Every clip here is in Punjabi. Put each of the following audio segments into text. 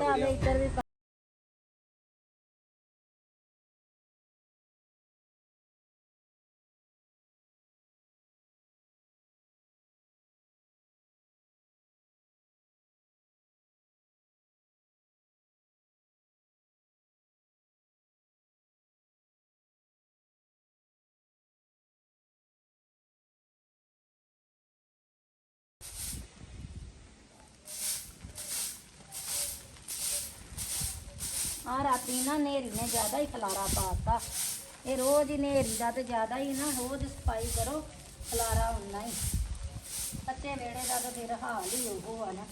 ahí, ਆ ਰਾਤੀ ਨਾ ਨੇਰੀ ਨੇ ਜ਼ਿਆਦਾ ਹੀ ਖਲਾਰਾ ਪਾਤਾ ਇਹ ਰੋਜ਼ ਹੀ ਨੇਰੀ ਦਾ ਤੇ ਜ਼ਿਆਦਾ ਹੀ ਨਾ ਰੋਜ਼ ਸਫ਼ਾਈ ਕਰੋ, ਖਲਾਰਾ ਹੁੰਦਾ ਹੀ। ਕੱਚੇ ਵਿਹੜੇ ਦਾ ਤਾਂ ਫਿਰ ਹਾਲ ਹੀ ਉਹ ਆ ਨਾ।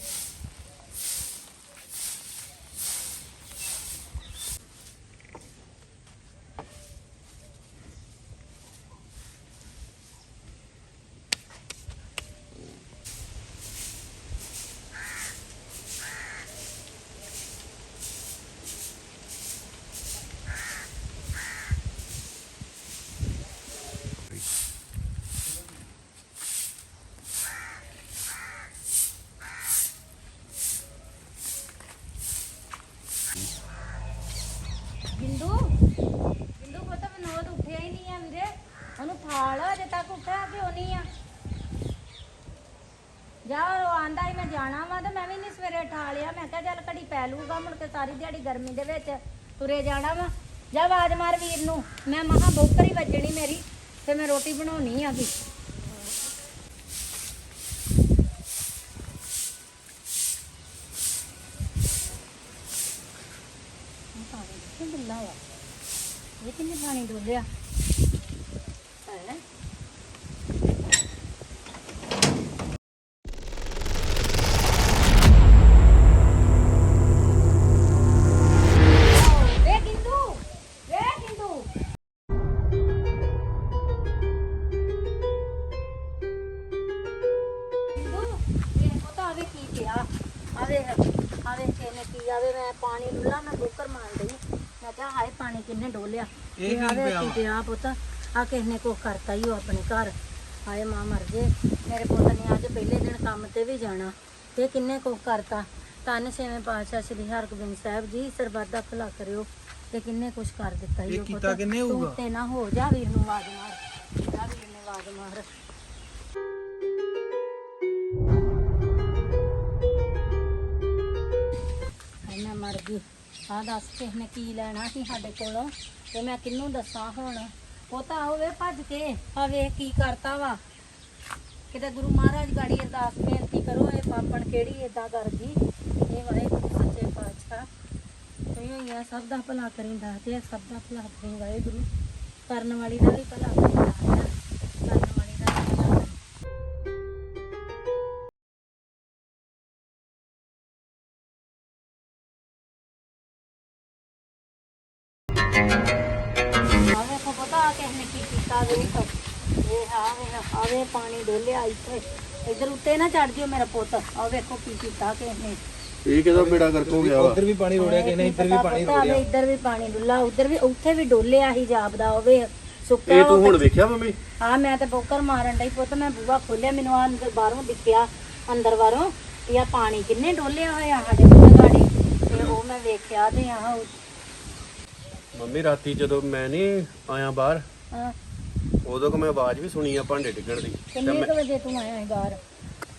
ਬਿੰਦੂ ਬਿੰਦੂ ਪੁੱਤ, ਵਿਨੋਦ ਉੱਠਿਆ ਹੀ ਨਹੀਂ ਆ ਵੀਰੇ ਉਹਨੂੰ ਠਾਲ ਅਜੇ ਤੱਕ ਉੱਠਿਆ ਕਿਉਂ ਨਹੀਂ ਆ। ਜਾ, ਉਹ ਆਂਦਾ ਹੀ ਮੈਂ ਜਾਣਾ ਵਾ ਤੇ ਮੈਂ ਵੀ ਨਹੀਂ ਸਵੇਰੇ ਠਾਲਿਆ। ਮੈਂ ਕਿਹਾ, ਚੱਲ ਘੜੀ ਪੈ ਲੂਗਾ ਮੁੜ ਕੇ ਸਾਰੀ ਦਿਹਾੜੀ ਗਰਮੀ ਦੇ ਵਿੱਚ ਤੁਰੇ ਜਾਣਾ ਵਾ। ਜਾ ਆਵਾਜ਼ ਮਾਰ ਵੀਰ ਨੂੰ। ਮੈਂ ਮਹਾ ਬੋਕਰ ਹੀ ਵੱਜਣੀ ਮੇਰੀ ਤੇ ਮੈਂ ਰੋਟੀ ਬਣਾਉਣੀ ਆ ਵੀ ਕਿੰਨੇ ਬਿੱਲਾ ਵਾ ਇਹ ਕਿੰਨੇ ਪਾਣੀ ਡੋਲਿਆ ਹੈ? ਆਵੇ ਮੈਂ ਪਾਣੀ ਡੁੱਲਾ ਮੈਂ ਬੋਕਰ ਮਾਰ ਦਈ ਮੈਂ ਕਿਹਾ ਹਾਏ ਪਾਣੀ ਕਿੰਨੇ ਡੋਲਿਆ। ਇਹ ਕੀ ਪਿਆ ਕੀ ਵਾ? ਪਿਆ ਪੁੱਤ? ਆ ਕਿਸ ਨੇ ਕੁਛ ਕਰਤਾ ਹੀ ਉਹ ਆਪਣੇ ਘਰ। ਹਾਏ ਮਾਂ ਮਰ ਜੇ। ਮੇਰੇ ਪੁੱਤ ਨੇ ਅੱਜ ਪਹਿਲੇ ਦਿਨ ਕੰਮ ਤੇ ਵੀ ਜਾਣਾ। ਤੇ ਕਿੰਨੇ ਕੁਛ ਕਰਤਾ। ਧੰਨ ਛੇਵੇਂ ਪਾਤਸ਼ਾਹ ਸ੍ਰੀ ਹਰਗੋਬਿੰਦ ਸਾਹਿਬ ਜੀ ਸਰਬੱਤ ਦਾ ਭਲਾ ਕਰਿਓ। ਤੇ ਕਿੰਨੇ ਕੁਛ ਕਰ ਦਿੱਤਾ ਹੀ ਇਹ ਕੀਤਾ ਕਿਹਨੇ ਹੋਊਗਾ? ਤੂੰ ਤੇ ਨਾ ਹੋ ਜਾ ਵੀਰ ਨੂੰ ਆਵਾਜ਼ ਮਾਰ। ਜਾ ਵੀਰ ਨੇ ਆਵਾਜ਼ ਮਾਰ। ਹਾਏ ਮੈਂ ਮਰ ਗਈ। ਆ ਦੱਸ ਕਿਸ ਨੇ ਕੀ ਲੈਣਾ ਸੀ ਸਾਡੇ ਕੋਲੋਂ ਤੇ ਮੈਂ ਕਿਹਨੂੰ ਦੱਸਾਂ ਹੁਣ। ਉਹ ਤਾਂ ਹੋਵੇ ਭੱਜ ਕੇ ਆ ਵੇਖ ਕੀ ਕਰਤਾ ਵਾ। ਕਿਤੇ ਗੁਰੂ ਮਹਾਰਾਜ ਗਾੜੀ ਅਰਦਾਸ ਬੇਨਤੀ ਕਰੋ, ਇਹ ਪਾਪਣ ਕਿਹੜੀ ਏਦਾਂ ਕਰਦੀ ਇਹ ਵਾਹਿਗੁਰੂ ਸੱਚੇ ਪਾਤਸ਼ਾਹ। ਤੂੰ ਹੀ ਸਭ ਦਾ ਭਲਾ ਕਰੀਂਦਾ ਤੇ ਸਭ ਦਾ ਭਲਾ ਕਰੀ ਵਾਹਿਗੁਰੂ ਕਰਨ ਵਾਲੀ ਦਾ ਵੀ ਭਲਾ ਕੀਤਾ ਵੇਖ ਇਹ ਆ ਵੇਖ ਆਵੇ ਪਾਣੀ ਡੋਲਿਆ ਇੱਥੇ। ਇੱਧਰ ਉੱਤੇ ਨਾ ਚੜ ਜਿਓ ਮੇਰਾ ਪੁੱਤ ਆ ਵੇਖੋ ਕੀ ਕੀਤਾ ਕਿਸ ਨੇ ਇਹ ਕਿਹਦਾ ਬੇੜਾ ਕਰਕ ਹੋ ਗਿਆ ਵਾ? ਉਧਰ ਵੀ ਪਾਣੀ ਰੋੜਿਆ ਕਿਸੇ ਨੇ ਇੱਧਰ ਵੀ ਪਾਣੀ ਰੋੜਿਆ। ਇੱਧਰ ਵੀ ਪਾਣੀ ਡੁੱਲਾ ਉੱਧਰ ਵੀ ਉੱਥੇ ਵੀ ਡੋਲਿਆ ਹੀ ਜਾਪਦਾ ਹੋਵੇ ਸੁੱਕਾ ਇਹ ਤੂੰ ਹੁਣ ਵੇਖਿਆ ਮੰਮੀ? ਹਾਂ ਮੈਂ ਤੇ ਬੋਕਰ ਮਾਰਨ ਡਈ ਪੁੱਤ ਮੈਂ ਬੂਹਾ ਖੋਲਿਆ ਮੈਨੂੰ ਆ ਅੰਦਰ ਬਾਹਰੋਂ ਦਿਖਿਆ ਅੰਦਰ ਬਾਹਰੋਂ ਵੀ ਆ ਪਾਣੀ ਕਿੰਨੇ ਡੋਲਿਆ ਹੋਇਆ ਸਾਡੇ ਕੋਲ ਗਾੜੀ। ਤੇ ਉਹ ਮੈਂ ਵੇਖਿਆ ਤੇ ਆ ਮੰਮੀ ਰਾਤੀ ਜਦੋਂ ਮੈਂ ਨਹੀਂ ਆਇਆ ਬਾਹਰ ਹਾਂ। ਉਦੋਂ ਕਿ ਮੈਂ ਆਵਾਜ਼ ਵੀ ਸੁਣੀ ਆ ਭਾਂਡੇ ਡਿੱਗਣ ਦੀ। ਕਿੰਨੇ ਕੁ ਵਜੇ ਤੂੰ ਆਇਆ ਸੀ ਬਾਹਰ?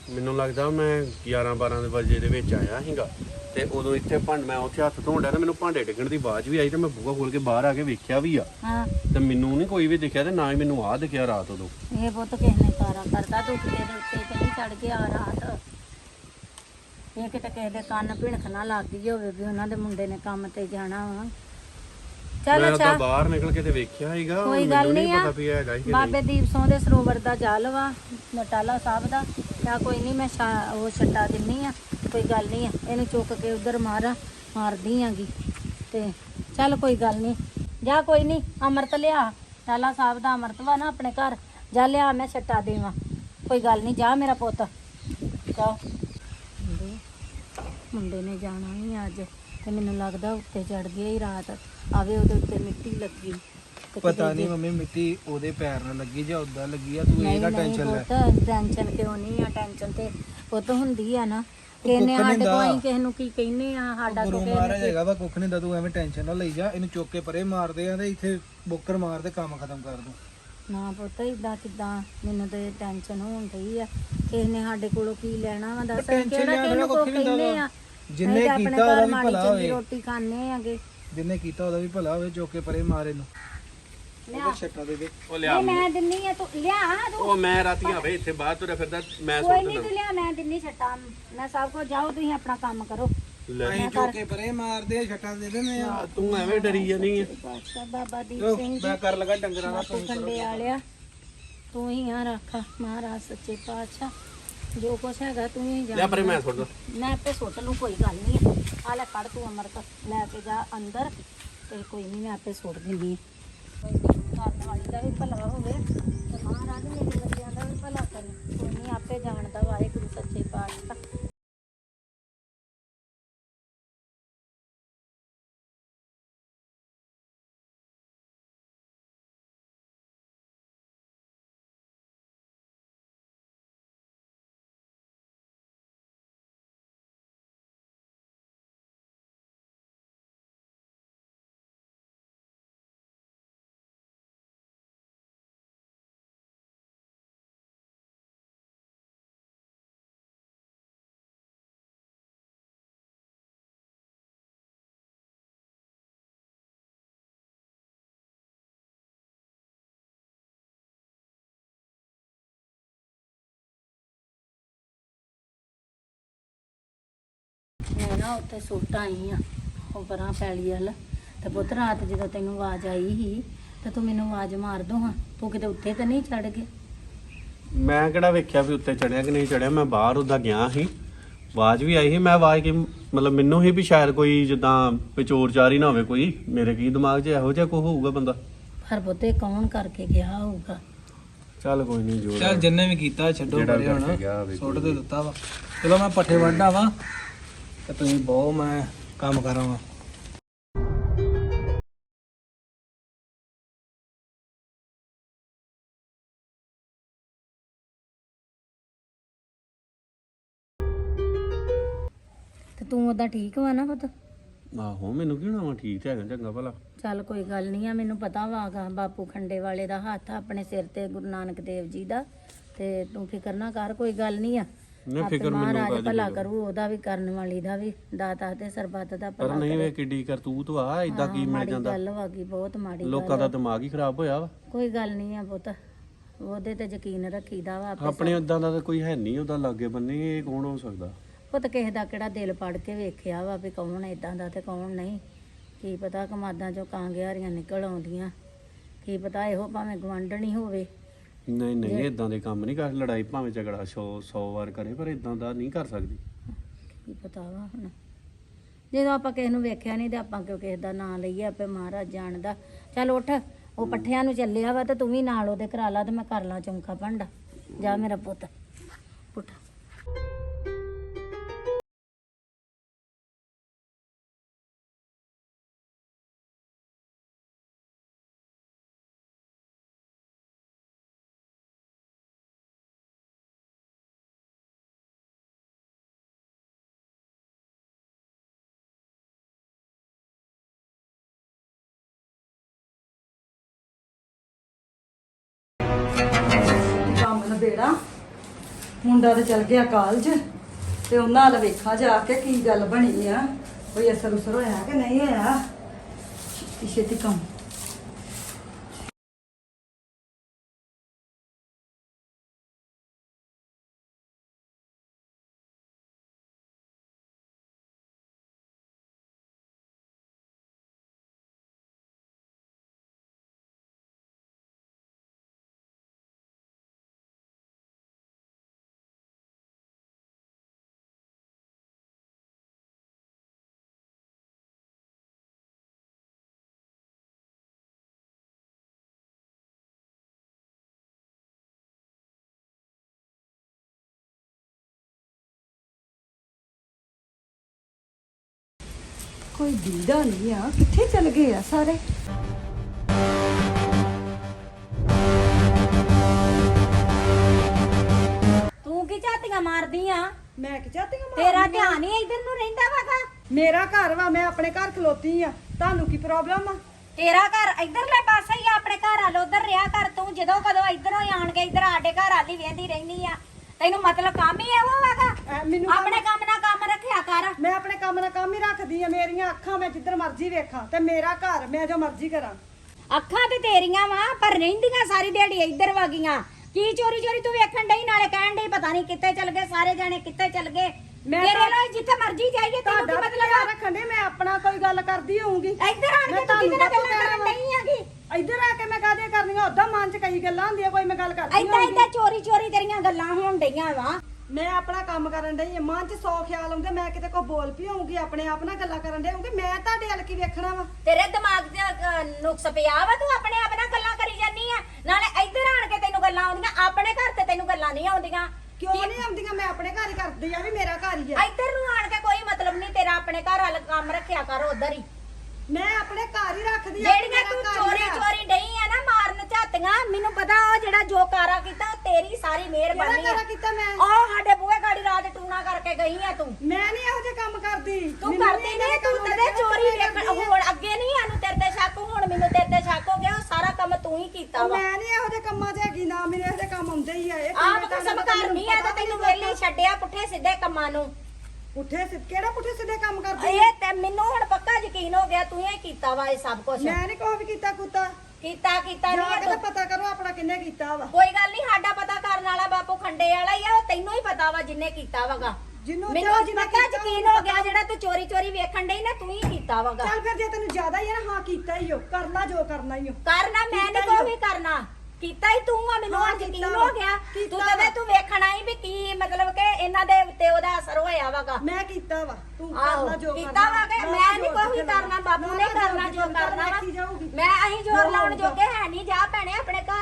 ਮੈਨੂੰ ਲੱਗਦਾ ਮੈਂ 11 12 ਦੇ ਵਜੇ ਦੇ ਵਿੱਚ ਆਇਆ ਸੀਗਾ। ਤੇ ਉਦੋਂ ਇੱਥੇ ਭਾਂਡ ਮੈਂ ਉੱਥੇ ਹੱਥ ਧੋਣ ਡਿਆ ਤੇ ਮੈਨੂੰ ਭਾਂਡੇ ਡਿੱਗਣ ਦੀ ਆਵਾਜ਼ ਵੀ ਆਈ ਤੇ ਮੈਂ ਬੂਹਾ ਖੋਲ ਕੇ ਬਾਹਰ ਆ ਕੇ ਵੇਖਿਆ ਵੀ ਆ। ਹਾਂ। ਤੇ ਮੈਨੂੰ ਨਹੀਂ ਕੋਈ ਵੀ ਦਿਖਿਆ ਤੇ ਨਾ ਹੀ ਮੈਨੂੰ ਆਹ ਦਿਖਿਆ ਰਾਤ ਉਦੋਂ। ਇਹ ਪੁੱਤ ਕਿਸ ਨੇ ਕਾਰਾ ਕਰਦਾ ਤੂੰ ਕਿਤੇ ਦੇ ਉੱਤੇ ਤੇ ਨਹੀਂ ਚੜ ਗਿਆ ਰਾਤ। ਇਹ ਕਿਤੇ ਕਿਸੇ ਦੇ ਕੰਨ ਭਿਣਕ ਨਾ ਲੱਗ ਗਈ ਹੋਵੇ ਵੀ ਉਹਨਾਂ ਦੇ ਮੁੰਡੇ ਨੇ ਕੰਮ ਤੇ ਜਾਣਾ ਵਾ। ਚੱਲ ਮੈਂ ਅੱਛਾ। ਤਾਂ ਬਾਹਰ ਨਿਕਲ ਕੇ ਤੇ ਵੇਖਿਆ ਸੀਗਾ ਕੋਈ ਗੱਲ ਨਹੀਂ ਪਤਾ ਵੀ ਹੈਗਾ ਕਿ ਨਹੀਂ। ਬਾਬੇ ਦੀਪ ਸਿੰਘ ਦੇ ਸਰੋਵਰ ਦਾ ਜਲ ਵਾ ਨਟਾਲਾ ਸਾਹਿਬ ਦਾ। ਤਾਂ ਕੋਈ ਨਹੀਂ ਮੈਂ ਛਾ- ਉਹ ਛੱਟਾ ਦਿੰਨੀ ਆ ਕੋਈ ਗੱਲ ਨਹੀਂ ਆ। ਇਹਨੂੰ ਚੁੱਕ ਕੇ ਉਧਰ ਮਾਰਾ ਮਾਰਦੀ ਆਂਗੀ। ਤੇ ਚੱਲ ਕੋਈ ਗੱਲ ਨਹੀਂ ਜਾ ਕੋਈ ਨਹੀਂ ਅੰਮ੍ਰਿਤ ਲਿਆ। ਟਾਲਾ ਸਾਹਿਬ ਦਾ ਅੰਮ੍ਰਿਤ ਵਾ ਨਾ ਆਪਣੇ ਘਰ। ਜਾ ਲਿਆ ਮੈਂ ਛੱਟਾ ਦੇਵਾਂ। ਕੋਈ ਗੱਲ ਨਹੀਂ ਜਾ ਮੇਰਾ ਪੁੱਤ। ਜਾ। ਮੁੰਡੇ ਮੁੰਡੇ ਨੇ ਜਾਣਾ ਨਹੀਂ ਅੱਜ। ਤੇ ਮੈਨੂੰ ਲੱਗਦਾ ਉੱਤੇ ਚੜ ਗਿਆ ਹੀ ਰਾਤ। ਆਵੇ ਉਹਦੇ ਉੱਤੇ ਮਿੱਟੀ ਲੱਗੀ। ਤੇ ਪਤਾ ਕਿਤੇ ਨਹੀਂ ਮੰਮੀ ਮਿੱਟੀ ਉਹਦੇ ਪੈਰ ਨਾਲ ਲੱਗੀ ਜਾਂ ਉਦਾਂ ਲੱਗੀ ਆ ਤੂੰ ਇਹ ਨਹੀਂ ਨਾ ਨਹੀਂ ਟੈਨਸ਼ਨ ਲੈ। ਟੈਨਸ਼ਨ ਕਿਉਂ ਨਹੀਂ ਆ ਟੈਨਸ਼ਨ ਤੇ ਪੁੱਤ ਹੁੰਦੀ ਆ ਨਾ। ਕਿਸੇ ਨੇ ਕੁੱਖ ਨੀ ਸਾਡੇ ਕਿਸੇ ਨੂੰ ਕੀ ਕਹਿੰਨੇ ਆ ਸਾਡਾ ਗੁਰੂ ਕੋ ਮਹਾਰਾਜ ਹੈਗਾ ਵਾ ਕੁੱਖ ਨਹੀਂ ਦਾ ਤੂੰ ਐਵੇਂ ਟੈਨਸ਼ਨ ਨਾ ਲਈ ਜਾ ਇਹਨੂੰ ਚੁੱਕ ਕੇ ਪਰੇ ਮਾਰਦੇ ਆ ਤੇ ਇੱਥੇ ਬੋਕਰ ਮਾਰਦੇ ਕੰਮ ਖਤਮ ਕਰ ਦੂੰ। ਨਾ ਪੁੱਤ ਇਦਾਂ ਕਿਦਾਂ? ਮੈਨੂੰ ਤੇ ਟੈਨਸ਼ਨ ਹੋਣ ਰਹੀ ਆ। ਕਿਸੇ ਨੇ ਸਾਡੇ ਕੋਲੋਂ ਕੀ ਲੈਣਾ ਵਾ ਦੱਸ ਟੈਨਸ਼ਨ ਕਿਹੜਾ ਲੈਣ ਕਿਸੇ ਨੂੰ ਕਹਿੰਨੇ। ਆ। ਜਿੰਨੇ ਅਸੀਂ ਤਾਂ ਆਪਣੇ ਕੀਤਾ ਉਹਦਾ ਵੀ ਮਾੜੀ ਭਲਾ ਚੰਗੀ ਹੋਵੇ। ਰੋਟੀ ਖਾਣੇ ਆਗੇ ਜਿੰਨੇ ਕੀਤਾ ਉਹਦਾ ਵੀ ਭਲਾ ਹੋਵੇ ਕੇ ਪਰੇ ਮਾਰ ਇਹਨੂੰ ਲਿਆ। ਉਹਦੇ ਛੱਟਾ ਦੇ ਦੇ। ਉਹ ਲਿਆ ਨਹੀਂ ਮੈਂ ਦਿੰਨੀ ਆ ਤੂੰ ਲਿਆ ਤੂੰ। ਉਹ ਮੈਂ ਰਾਤੀ ਆਵੇ ਇੱਥੇ ਬਾਹਰ ਤੁਰਿਆ ਫਿਰਦਾ ਮੈਂ ਕੋਈ ਸੁੱਟ ਨਹੀਂ ਤੂੰ ਲਿਆ ਮੈਂ ਦਿੰਨੀ ਛੱਟਾ। ਮੈਂ ਸਭ ਕੋ ਜਾਓ ਤੁਸੀਂ ਆਪਣਾ ਕੰਮ ਕਰੋ। ਲੈ। ਅਸੀਂ ਚੁੱਕ ਕੇ ਪਰੇ ਮਾਰਦੇ ਆ ਛੱਟਾ ਦੇ ਦਿੰਦੇ ਆ। ਤੂੰ ਐਵੇਂ ਡਰੀ ਜਾਨੀ ਆ। ਬਾਦਸ਼ਾਹ ਬਾਬਾ ਦੀਪ ਲਓ, ਸਿੰਘ ਮੈਂ ਕਰ ਲਗਾ ਡੰਗਰਾਂ ਦਾ ਬਾਪੂ ਖੰਡੇ ਵਾਲਿਆ। ਤੂੰ ਹੀ ਆ ਰੱਖ। ਮਹਾਰਾਜ ਸੱਚੇ ਪਾਤਸ਼ਾਹ। ਜੋ ਕੁਛ ਹੈਗਾ ਤੂੰ ਹੀ ਲਿਆ ਜਾਣ ਪਰੇ ਮੈਂ ਸੁੱਟ ਮੈਂ ਆਪੇ ਸੁੱਟ ਲੂੰ ਕੋਈ ਗੱਲ ਨਹੀਂ ਆ ਲੈ ਫੜ ਤੂੰ ਅਮਰਤ ਲੈ ਕੇ ਜਾ ਅੰਦਰ ਤੇ ਕੋਈ ਨਹੀਂ ਮੈਂ ਆਪੇ ਸੁੱਟ ਦਿੰਦੀ ਹਾਂ। ਘਰ ਵਾਲੀ ਦਾ ਵੀ ਭਲਾ ਹੋਵੇ ਤੇ ਮਹਾਰਾਜ ਮੇਰੇ ਬੱਚਿਆਂ ਦਾ ਵੀ ਭਲਾ ਕਰੇ। ਕੋਈ ਨਹੀਂ ਆਪੇ ਜਾਣਦਾ ਨਾ ਉੱਥੇ ਸੁੱਟ ਆਈ ਆ ਉਹ ਪਰਾਂ ਪੈਲੀ ਵੱਲ। ਤੇ ਪੁੱਤ ਰਾਤ ਜਦੋਂ ਤੈਨੂੰ ਆਵਾਜ਼ ਆਈ ਸੀ ਤੇ ਤੂੰ ਮੈਨੂੰ ਆਵਾਜ਼ ਮਾਰ ਦੋ ਹਾਂ ਤੂੰ ਕਿਤੇ ਉੱਤੇ ਤਾਂ ਨਹੀਂ ਚੜ ਗਿਆ? ਮੈਂ ਕਿਹੜਾ ਵੇਖਿਆ ਵੀ ਉੱਤੇ ਚੜਿਆ ਕਿ ਨਹੀਂ ਚੜਿਆ ਮੈਂ ਬਾਹਰ ਉਹਦਾ ਗਿਆ ਸੀ। ਆਵਾਜ਼ ਵੀ ਆਈ ਸੀ ਮੈਂ ਆਵਾਜ਼ ਕੀ ਮਤਲਬ ਮੈਨੂੰ ਹੀ ਵੀ ਸ਼ਾਇਦ ਕੋਈ ਜਿੱਦਾਂ ਵਿਚੋਰ ਚਾਰੀ ਨਾ ਹੋਵੇ ਕੋਈ ਮੇਰੇ ਕੀ ਦਿਮਾਗ 'ਚ ਇਹੋ ਜਿਹਾ ਕੋਈ ਹੋਊਗਾ ਬੰਦਾ? ਪਰ ਪੁੱਤੇ ਕੌਣ ਕਰਕੇ ਗਿਆ ਹੋਊਗਾ? ਚੱਲ ਕੋਈ ਨਹੀਂ ਜੋ ਚੱਲ ਜਿੰਨੇ ਵੀ ਕੀਤਾ ਛੱਡੋ ਜਿਹੜਾ ਪਰੇ ਹੁਣ। ਸੁੱਟ ਦੇ ਦਿੱਤਾ ਵਾ। ਚਲੋ ਮੈਂ ਪੱਠੇ ਵੱਢਾ ਵਾ। ਤੇ ਤੁਸੀਂ ਬਹੁਤ ਮੈਂ ਕੰਮ ਕਰਾਂ ਤੇ ਤੂੰ ਉਹਦਾ ਠੀਕ ਵਾ ਨਾ ਪੁੱਤ? ਆਹੋ ਮੈਨੂੰ ਕੀ ਹੋਣਾ ਵਾ? ਠੀਕ ਤੇ ਹੈਗਾ ਚੰਗਾ ਭਲਾ। ਚੱਲ ਕੋਈ ਗੱਲ ਨਹੀਂ ਆ ਮੈਨੂੰ ਪਤਾ ਵਾਗਾ ਬਾਪੂ ਖੰਡੇ ਵਾਲੇ ਦਾ ਹੱਥ ਆ ਆਪਣੇ ਸਿਰ ਤੇ ਗੁਰੂ ਨਾਨਕ ਦੇਵ ਜੀ ਦਾ। ਤੇ ਤੂੰ ਫਿਕਰ ਨਾ ਕਰ ਕੋਈ ਗੱਲ ਨਹੀਂ ਆ। ਆਪੇ ਫਿਕਰ ਮੈਨੂੰ ਕਾਹਦੀ ਭਲਾ? ਕਰੂ ਉਹਦਾ ਵੀ ਕਰਨ ਵਾਲੀ ਦਾ ਵੀ ਦਾਤਾ ਤੇ ਸਰਬੱਤ ਦਾ ਪਰ ਭਲਾ ਨਹੀਂ ਵੇ ਕਿੱਡੀ ਕਰਤੂਤ ਵਾ ਇਦਾਂ ਕੀ ਮਿਲ ਮਾੜੀ ਜਾਂਦਾ? ਗੱਲ ਵਾਗੀ ਬਹੁਤ ਮਾੜੀ ਲੋਕਾਂ ਦਾ ਦਿਮਾਗ ਹੀ ਖਰਾਬ ਹੋਇਆ ਵਾ। ਕੋਈ ਗੱਲ ਨਹੀਂ ਆ ਪੁੱਤ ਉਹਦੇ ਤੇ ਯਕੀਨ ਰੱਖੀਦਾ ਵਾ ਆਪੇ ਆਪਣੇ ਉਦਾਂ ਦਾ ਤਾਂ ਕੋਈ ਹੈ ਨਹੀਂ ਉਹਦਾ ਲਾਗੇ ਬੰਨੇ ਇਹ ਕੌਣ ਹੋ ਸਕਦਾ? ਪੁੱਤ ਕਿਸੇ ਦਾ ਕਿਹੜਾ ਦਿਲ ਪੜ ਕੇ ਵੇਖਿਆ ਵਾ ਵੀ ਕੌਣ ਇਦਾਂ ਦਾ ਤੇ ਕੌਣ ਨਹੀਂ। ਕੀ ਪਤਾ ਕਮਾਦਾਂ ਚੋਂ ਕਾਂਗਿਆਰੀਆਂ ਨਿਕਲ ਆਉਂਦੀਆਂ ਕੀ ਪਤਾ ਇਹੋ ਭਾਵੇਂ ਗਵੰਡਣੀ ਹੋਵੇ। ਨਹੀਂ ਨਹੀਂ ਇਦਾਂ ਦੇ ਕੰਮ ਨਹੀਂ ਕਰ ਲੜਾਈ ਭਾਵੇਂ ਝਗੜਾ 100 100 ਵਾਰ ਕਰੇ ਪਰ ਇਦਾਂ ਦਾ ਨਹੀਂ ਕਰ ਸਕਦੀ। ਕੀ ਪਤਾ ਵਾ ਹੁਣ। ਜਦੋਂ ਆਪਾਂ ਕਿਸੇ ਨੂੰ ਵੇਖਿਆ ਨਹੀਂ ਤੇ ਆਪਾਂ ਕਿਉਂ ਕਿਸੇ ਦਾ ਨਾਂ ਲਈਏ ਆਪੇ ਮਹਾਰਾਜ ਜਾਣਦਾ। ਚੱਲ ਉੱਠ ਉਹ ਪੱਠਿਆਂ ਨੂੰ ਚੱਲਿਆ ਵਾ ਤੇ ਤੂੰ ਵੀ ਨਾਲ ਉਹਦੇ ਕਰਾ ਲਾ ਤੇ ਮੈਂ ਕਰ ਲਾਂ ਚੌਂਕਾ ਭਾਂਡਾ। ਜਾ ਮੇਰਾ ਪੁੱਤ ਪੁੱਟ ਬੇੜਾ। ਮੁੰਡਾ ਤੇ ਚਲ ਗਿਆ ਕਾਲਜ ਤੇ ਉਹਨਾਂ ਨਾਲ ਵੇਖਾ ਜਾ ਕੇ ਕੀ ਗੱਲ ਬਣੀ ਆ, ਕੋਈ ਅਸਰ ਉਸਰ ਹੋਇਆ ਕਿ ਨਹੀਂ ਹੋਇਆ? ਛੇਤੀ ਛੇਤੀ ਕੰਮ ਕੋਈ ਦੀਦਾ ਨਹੀਂ ਆ। ਕਿੱਥੇ ਚਲ ਗਏ ਆ ਸਾਰੇ? ਤੂੰ ਕੀ ਝਾਤੀਆਂ ਮਾਰਦੀ ਆ? ਮੈਂ ਕਿ ਜਾਤੀਆਂ ਤੇਰਾ ਧਿਆਨ ਹੀ ਇਧਰ ਨੂੰ ਰਹਿੰਦਾ ਵਾਗਾ ਮੇਰਾ ਘਰ ਵਾ ਮੈਂ ਆਪਣੇ ਘਰ ਖਲੋਤੀ ਆ। ਤੁਹਾਨੂੰ ਕੀ ਪ੍ਰੋਬਲਮ ਆ? ਤੇਰਾ ਘਰ ਇਧਰਲੇ ਪਾਸੇ ਹੀ ਆ, ਆਪਣੇ ਘਰ ਵਾਲ ਉਧਰ ਰਿਆ ਕਰ ਤੂੰ। ਜਦੋਂ ਕਦੋਂ ਇਧਰੋਂ ਹੀ ਆਣ ਕੇ ਇਧਰ ਸਾਡੇ ਘਰ ਵਾਲੀ ਵੇਂਦੀ ਰਹਿਨੀ ਆ। ਤੈਨੂੰ ਮਤਲਬ ਕੰਮ ਹੀ ਇਹੋ ਵਾਗਾ ਐ ਮੈਨੂੰ ਕੰਮ- ਆਪਣੇ ਕੰਮ ਕੰਮ ਰੱਖਿਆ ਕਰ। ਮੈਂ ਆਪਣੇ ਕੰਮ ਨਾਲ ਕੰਮ ਹੀ ਰੱਖਦੀ ਆ ਮੇਰੀਆਂ ਅੱਖਾਂ ਮੈਂ ਜਿੱਧਰ ਮਰਜ਼ੀ ਵੇਖਾਂ ਤੇ ਮੇਰਾ ਘਰ ਮੈਂ ਜੋ ਮਰਜ਼ੀ ਕਰਾਂ। ਅੱਖਾਂ ਤੇ ਤੇਰੀਆਂ ਵਾ ਪਰ ਰਹਿੰਦੀਆਂ ਸਾਰੀ ਦਿਹਾੜੀ ਇੱਧਰ ਵਗੀਆਂ ਕੀ ਚੋਰੀ ਚੋਰੀ ਤੂੰ ਵੇਖਣ ਡਈ? ਨਾਲੇ ਕਹਿਣ ਡਈ ਪਤਾ ਨਹੀਂ ਕਿੱਥੇ ਚਲ ਗਏ ਸਾਰੇ ਜਾਣੇ ਕਿੱਥੇ ਚਲ ਗਏ। ਮੈਂ ਤੇਰੇ ਤਾਂ- ਲਈ ਜਿੱਥੇ ਮਰਜ਼ੀ ਜਾਈਏ ਤੈਨੂੰ ਕੀ ਤੁਹਾਡਾ ਮਤਲਬ ਮਤਲਬ ਰੱਖਣ ਦੇ ਮੈਂ ਆਪਣਾ ਕੋਈ ਗੱਲ ਕਰਦੀ ਹੋਊਂਗੀ। ਇੱਧਰ ਆਣ ਕੇ ਮੈਂ ਤੂੰ ਕਿਹਦੇ ਨਾਲ ਤੁਹਾਨੂੰ ਗੱਲਾਂ ਕਰਨ ਡਈ ਹੈਗੀ? ਇੱਧਰ ਆ ਕੇ ਮੈਂ ਕਾਹਦੀਆਂ ਕਰਨੀਆਂ? ਉਦਾਂ ਮਨ 'ਚ ਕਈ ਗੱਲਾਂ ਹੁੰਦੀਆਂ ਕੋਈ ਮੈਂ ਗੱਲ ਕਰਦੀ ਹੋਊਂਗੀ। ਏਦਾਂ ਚੋਰੀ ਚੋਰੀ ਤੇਰੀਆਂ ਗੱਲਾਂ ਹੋਣ ਡਈਆਂ ਵਾ। ਮੈਂ ਆਪਣਾ ਕੰਮ ਕਰਨ ਡਈ ਆ ਮਨ 'ਚ ਸੌ ਖਿਆਲ ਆਉਂਦੇ ਮੈਂ ਕਿਤੇ ਕੋ ਬੋਲ ਪਈ ਹੋਊਂਗੀ ਆਪਣੇ ਆਪ ਨਾਲ ਗੱਲਾਂ ਕਰਨ ਡਈ ਹੋਊਂਗੀ ਮੈਂ ਤੁਹਾਡੇ ਵੱਲ ਕੀ ਵੇਖਣਾ ਵਾ? ਤੇਰੇ ਦਿਮਾਗ 'ਚ ਅਹ, ਨੁਕਸ ਪਿਆ ਵਾ ਤੂੰ ਆਪਣੇ ਆਪ ਨਾਲ ਗੱਲਾਂ ਕਰੀ ਜਾਨੀ ਆ। ਨਾਲੇ ਇੱਧਰ ਆਣ ਕੇ ਤੈਨੂੰ ਗੱਲਾਂ ਆਉਂਦੀਆਂ ਆਪਣੇ ਘਰ ਤੇ ਤੈਨੂੰ ਗੱਲਾਂ ਨਹੀਂ ਆਉਂਦੀਆਂ। ਕਿਉਂ ਨਹੀਂ ਆਉਂਦੀਆਂ? ਮੈਂ ਆਪਣੇ ਘਰ ਹੀ ਕਰਦੀ ਆ ਵੀ ਮੇਰਾ ਘਰ ਹੀ ਆ। ਇੱਧਰ ਨੂੰ ਆਣ ਕੇ ਕੋਈ ਮਤਲਬ ਨਹੀਂ ਤੇਰਾ ਆਪਣੇ ਘਰ ਵਾਲਾ ਕੰਮ ਰੱਖਿਆ ਕਰ ਉਧਰ ਹੀ। ਮੈਂ ਆਪਣੇ ਘਰ ਹੀ ਰੱਖਦੀ ਆ ਜਿਹੜੀਆਂ ਤੂੰ ਚੋਰੀ ਚੋਰੀ ਡਈ ਆ ਝਾਤੀਆਂ ਮੈਨੂੰ ਪਤਾ ਉਹ ਜਿਹੜਾ ਜੋ ਕਾਰਾ ਕੀਤਾ ਉਹ ਤੇਰੀ ਸਾਰੀ ਮਿਹਰਬਾਨੀ ਕਾਰਾ ਕੀਤਾ ਮੈਂ? ਉਹ ਸਾਡੇ ਬੂਹੇ ਗਾੜੀ ਰਾਤ ਟੂਣਾ ਕਰਕੇ ਗਈ ਆ ਤੂੰ। ਮੈਂ ਨਹੀਂ ਇਹੋ ਜਿਹੇ ਕੰਮ ਕਰਦੀ। ਤੂੰ ਕਰਦੀ ਨਹੀਂ ਤੂੰ ਤੇਰੇ ਚੋਰੀ ਵੇਖਣ। ਹੁਣ ਅੱਗੇ ਨਹੀਂ ਆਨੂੰ ਤੇਰੇ ਤੇ ਸ਼ੱਕ ਹੁਣ ਮੈਨੂੰ ਤੇਰੇ ਤੇ ਸ਼ੱਕ ਹੋ ਗਿਆ ਉਹ ਸਾਰਾ ਕੰਮ ਤੂੰ ਹੀ ਕੀਤਾ ਵਾ। ਮੈਂ ਨਹੀਂ ਇਹੋ ਜਿਹੇ ਕੰਮਾਂ 'ਚ ਹੈਗੀ ਨਾ ਮੇਰੇ ਇਹੋ ਜਿਹੇ ਕੰਮ ਆਉਂਦੇ ਹੀ ਆ। ਇਹ ਆਪ ਕਸਮ ਕਰ ਨਹੀਂ ਆ ਤਾਂ ਤੈਨੂੰ ਵੇਲੀ ਛੱਡਿਆ ਪੁੱਠੇ ਸਿੱਧੇ ਕੰਮਾਂ ਨੂੰ। ਪੁੱਠੇ ਸਿੱਧੇ ਕਿਹੜਾ ਪੁੱਠੇ ਸਿੱਧੇ ਕੰਮ ਕਰਦੀ ਇਹ ਤੇ ਮੈਨੂੰ ਹੁਣ ਪੱਕਾ ਯਕੀਨ ਹੋ ਗਿਆ ਤੂੰ ਹੀ ਕੀਤਾ ਵਾ ਇਹ ਸਭ ਕੁਝ ਮੈਂ ਨਹੀਂ ਕੋਈ ਵੀ ਕੀਤਾ ਕੁੱਤਾ। ਕੀਤਾ ਕੀਤਾ ਜਾ ਨਹੀਂ ਕੇ ਤਾਂ ਪਤਾ ਕਰੋ ਆਪਣਾ ਕਿੰਨੇ ਕੀਤਾ ਵਾ। ਕੋਈ ਗੱਲ ਨਹੀਂ ਸਾਡਾ ਪਤਾ ਕਰਨ ਵਾਲਾ ਬਾਪੂ ਖੰਡੇ ਵਾਲਾ ਹੀ ਆ ਉਹ ਤੈਨੂੰ ਹੀ ਪਤਾ ਵਾ ਜਿੰਨੇ ਕੀਤਾ ਵਗਾ। ਜਿਹਨੂੰ ਮੈਨੂੰ ਜੋ ਜਿਹਨੇ ਪੱਕਾ ਕੀਤਾ ਯਕੀਨ ਹੋ ਗਿਆ ਜਿਹੜਾ ਤੂੰ ਚੋਰੀ ਚੋਰੀ ਵੇਖਣ ਡਈ ਨਾ ਤੂੰ ਹੀ ਕੀਤਾ ਵਗਾ। ਚੱਲ ਫਿਰ ਜੇ ਤੈਨੂੰ ਜ਼ਿਆਦਾ ਹੀ ਆ ਨਾ ਹਾਂ ਕੀਤਾ ਹੀ ਹੋ ਕਰ ਲਾ ਜੋ ਕਰਨਾ ਹੀ ਹੋ ਕਰਨਾ ਮੈਂ ਕੀਤਾ ਨਹੀਂ ਹੀ ਕੋਈ ਵੀ ਕਰਨਾ। ਕੀਤਾ ਹੀ ਤੂੰ ਆ ਮੈਨੂੰ ਹਾਂ, ਅੱਜ ਕੀਤਾ ਹੋ ਵਾ। ਗਿਆ ਕੀਤਾ ਤੂੰ ਕਦੇ ਵਾ। ਤੂੰ ਵੇਖਣਾ ਹੀ ਵੀ ਕੀ ਮਤਲਬ ਕਿ ਇਹਨਾਂ ਦੇ ਉੱਤੇ ਉਹਦਾ ਅਸਰ ਹੋਇਆ ਵਗਾ। ਮੈਂ ਕੀਤਾ ਵਾ। ਤੂੰ ਕਰ ਆਹੋ ਲਾ ਜੋ ਕੀਤਾ ਵਾ ਕਿ ਮੈਂ ਨਹੀਂ ਕੋਈ ਕਰਨਾ ਬਾਪੂ ਨੇ ਕਰਨਾ ਜੋ ਕਰਨਾ ਵਾ। ਮੈਂ ਅਹੀਂ ਜ਼ੋਰ ਲਾਉਣ ਜੋਗੇ ਹੈ ਨਹੀਂ ਜਾ ਭੈਣੇ ਆਪਣੇ ਘਰ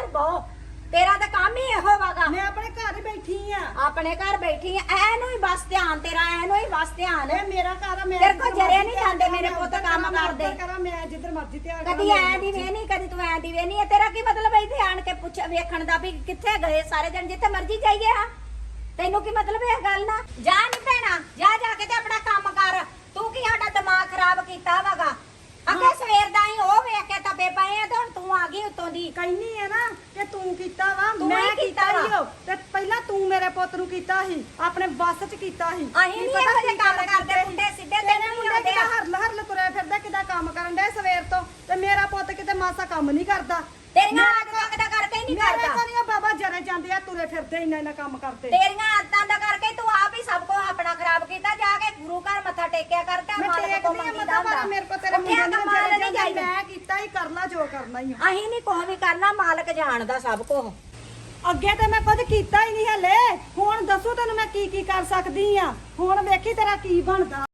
ਤੇਰਾ ਤਾਂ ਕੰਮ ਹੀ ਇਹੋ ਵਗਾ। ਮੈਂ ਆਪਣੇ ਘਰ ਹੀ ਬੈਠੀ ਆ। ਆਪਣੇ ਘਰ ਬੈਠੀ ਐ ਐਨੂੰ ਹੀ ਬਸ ਧਿਆਨ ਤੇਰਾ ਐਨੂੰ ਹੀ ਬਸ ਧਿਆਨ। ਇਹ ਮੇਰਾ ਘਰ ਆ ਮੈਂ ਤੇਰੇ ਕੋਲ ਜਿੱਧਰ ਜਰੇ ਮਰਜ਼ੀ ਨਹੀਂ ਜਾਂਦੇ ਮੇਰੇ ਪੁੱਤ ਮੈਂ ਕੰਮ ਉੱਧਰ ਕਰਦੇ। ਕਰਾਂ ਮੈਂ ਜਿੱਧਰ ਮਰਜ਼ੀ ਧਿਆਨ ਕਦੀ ਕਰਾਂ, ਐ ਦੀ ਵੇ ਨਹੀਂ ਕਦੀ ਤੂੰ ਐ ਦੀ ਵੇ ਨਹੀਂ। ਤੇਰਾ ਕੀ ਮਤਲਬ ਐ ਇੱਥੇ ਆਣ ਕੇ ਪੁੱਛ ਵੇਖਣ ਦਾ ਵੀ ਕਿੱਥੇ ਗਏ ਸਾਰੇ ਜਣ ਜਿੱਥੇ ਮਰਜ਼ੀ ਜਾਈਏ ਹਾਂ। ਤੈਨੂੰ ਕੀ ਮਤਲਬ ਇਹ ਗੱਲ ਨਾ ਜਾ ਨਹੀਂ ਭੈਣਾ ਜਾ ਜਾ ਕੇ ਤੇ ਆਪਣਾ ਕੰਮ ਕਰ। ਤੂੰ ਕੀ ਸਾਡਾ ਦਿਮਾਗ ਖਰਾਬ ਕੀਤਾ ਵਗਾ? ਅੱਗੇ ਸਵੇਰ ਦਾ ਹੀ ਉਹ ਵੇਖ ਕੇ ਤਪੇ ਪਏ ਆ ਤੇ ਤੂੰ ਆ ਗਈ ਉੱਤੋਂ ਦੀ ਕਹਿਨੀ ਹੈ ਨਾ ਕਿ ਤੂੰ ਕੀਤਾ ਵਾ ਤੂੰ ਹੀ ਮੈਂ ਕੀਤਾ ਕੀਤਾ ਵਾ। ਤੇ ਪਹਿਲਾਂ ਤੂੰ ਮੇਰੇ ਪੁੱਤ ਨੂੰ ਕੀਤਾ ਸੀ ਆਪਣੇ ਬੱਸ 'ਚ ਕੀਤਾ ਸੀ। ਅਸੀਂ ਕੀ ਨਹੀਂ ਪਤਾ ਇਹੋ ਜਿਹੇ ਕੀ ਕੰਮ ਕਾਰੇ ਕਰਦੇ, ਸੀ। ਸਿੱਧੇ ਤੇਰੇ ਤੈਨੂੰ ਮੁੰਡੇ ਆਉਂਦੇ ਆ। ਕਿਦਾਂ ਹਰਲ ਹਰਲ ਫਿਰਦਾ ਕਿਦਾਂ ਕੰਮ ਕਰਨ ਡਿਆ ਸਵੇਰ ਤੋਂ। ਤੇ ਮੇਰਾ ਪੁੱਤ ਕਿਤੇ ਮਾਸਾ ਕੰਮ ਨਹੀਂ ਕਰਦਾ। ਤੇਰੀਆਂ ਆਦਤਾਂ ਦਾ ਕਰਕੇ ਹੀ ਨਹੀਂ ਮੇਰੇ ਕਰਦਾ। ਕੋਲ ਬਾਬਾ ਜਰੇ ਜਾਂਦੇ ਆ ਤੁਰੇ ਫਿਰਦੇ ਇੰਨਾ ਇੰਨਾ ਕੰਮ ਕਰਦੇ। ਤੇਰੀਆਂ ਆਦਤਾਂ ਦਾ ਕਰਕੇ ਤੂੰ ਆਪ ਹੀ ਸਭ ਕੁਝ ਆਪਣਾ ਖਰਾਬ ਕੀਤਾ ਜਾ ਕੇ ਗੁਰੂ ਘਰ ਮੱਥਾ ਟੇਕਿਆ ਕਰ ਤੇ ਮੈਂ ਮਾਲਕ ਟੇਕਦੀ ਕੋ ਆ ਮੰਗੀਦਾ ਮਤਾ ਹੁੰਦਾ। ਪਰ ਮੇਰੇ ਕੋ ਤੇਰੇ ਮੁੰਡੇ ਨੇ ਨਹੀਂ ਜਾਈਦਾ ਮੈਂ ਕੀਤਾ ਹੀ ਕਰ ਲਾ ਜੋ ਕਰਨਾ ਹੀ ਆ। ਅਸੀਂ ਨਹੀਂ ਕੁਛ ਵੀ ਕਰਨਾ ਮਾਲਕ ਜਾਣਦਾ ਸਭ ਕੁਝ ਅੱਗੇ ਤੇ ਮੈਂ ਕੁਝ ਕੀਤਾ ਹੀ ਨਹੀਂ ਹਲੇ। ਹੁਣ ਦੱਸੋ ਤੈਨੂੰ ਮੈਂ ਕੀ ਕੀ ਕਰ ਸਕਦੀ ਆ। ਹੁਣ ਵੇਖੀ ਤੇਰਾ ਕੀ ਬਣਦਾ।